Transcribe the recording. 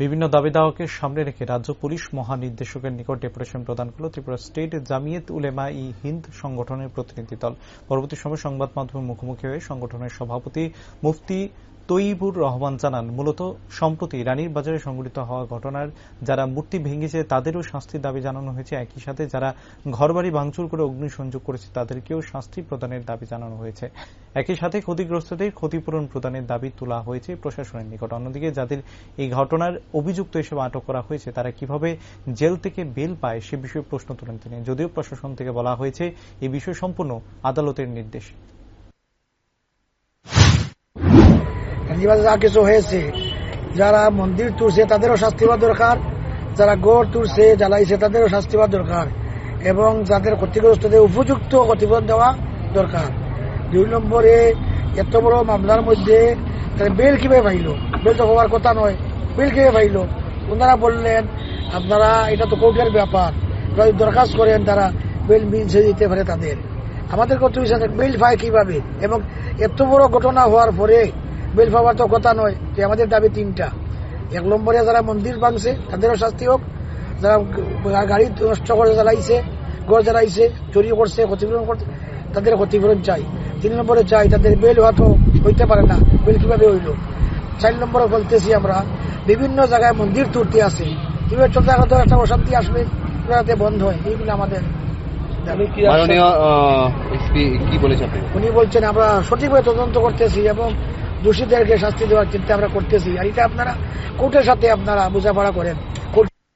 বিভিন্ন দাবি দাওয়াকে সামনে রেখে রাজ্য পুলিশ মহানির্দেশকের নিকট ডেপুটেশন প্রদান করল ত্রিপুরা স্টেট জামিয়াত উলেমা ই হিন্দ সংগঠনের প্রতিনিধি দল। পরবর্তী সময় সংবাদ মাধ্যমের মুখোমুখি হয়ে সংগঠনের সভাপতি মুফতি তৈবুর রহমান জানান, মূলত সম্প্রতি রানীর বাজারে সংঘটিত হওয়া ঘটনার যারা মূর্তি ভেঙেছে তাদেরও শাস্তির দাবি জানানো হয়েছে। একই সাথে যারা ঘরবাড়ি ভাঙচুর করে অগ্নিসংযোগ করেছে তাদেরকেও শাস্তি প্রদানের দাবি জানানো হয়েছে। একই সাথে ক্ষতিগ্রস্তদের ক্ষতিপূরণ প্রদানের দাবি তোলা হয়েছে প্রশাসনের নিকট। অন্যদিকে যাদের এই ঘটনার অভিযুক্ত হিসেবে আটক করা হয়েছে, তারা কীভাবে জেল থেকে বেল পায় সে বিষয়ে প্রশ্ন তোলেন তিনি। যদিও প্রশাসন থেকে বলা হয়েছে এই বিষয় সম্পূর্ণ আদালতের নির্দেশ। যা কিছু হয়েছে, যারা মন্দির তুলছে তাদেরও শাস্তি হওয়া দরকার, যারা গড় তুলছে, জ্বালাইছে তাদেরও শাস্তি হওয়া দরকার, এবং যাদের ক্ষতিগ্রস্তদের উপযুক্ত ক্ষতিপূরণ দেওয়া দরকার। দুই নম্বরে, এত বড় মামলার মধ্যে বেল কীভাবে পাইল? বেল তো হওয়ার কথা নয়। বেল কীভাবে পাইল ওনারা বললেন, আপনারা, এটা তো কোর্টের ব্যাপার। দরখাস্ত করেন, তারা বেল মিলছে দিতে পারে তাদের। আমাদের কত বেল পায় কীভাবে? এবং এত বড় ঘটনা হওয়ার পরে বেল পাওয়ার তো কথা নয় যে আমাদের দাবি তিনটা। এক নম্বরে যারা মন্দির ভাঙছে, তাদেরও শাস্তি হোক। যারা গাড়ি নষ্ট করে জ্বালাইছে গড় জ্বালাইছে, চুরি করছে, ক্ষতিপূরণ করছে, তাদের ক্ষতিপূরণ চাই। তিন নম্বরে চাই তাদের বেল হয়তো হইতে পারে না। বেল কীভাবে হইল? চার নম্বরে বলতেছি আমরা বিভিন্ন জায়গায় মন্দির তুলতে আছে। কীভাবে চলতে এখন তো একটা অশান্তি আসবে যাতে বন্ধ হয় এইগুলো আমাদের। উনি বলছেন আমরা সঠিকভাবে তদন্ত করতেছি এবং দোষীদেরকে শাস্তি দেওয়ার চিন্তা আমরা করতেছি। আর এটা আপনারা কোর্টের সাথে আপনারা বোঝাপড়া করেন।